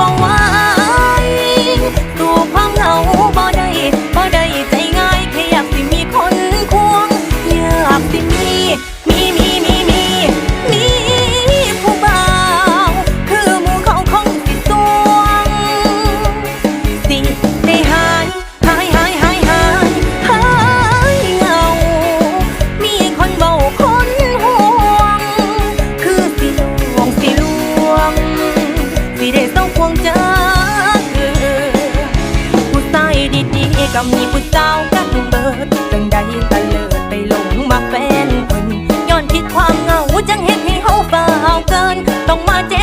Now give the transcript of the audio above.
บ่ไห ก็มีผู้สาวกันเบิดจังใดตะเลิดไปหลงมาแฟนเพิ่นย้อนคิดความเหงาจังเฮ็ดให้เฮาเฝ้าเกิน ต้องมาเจ็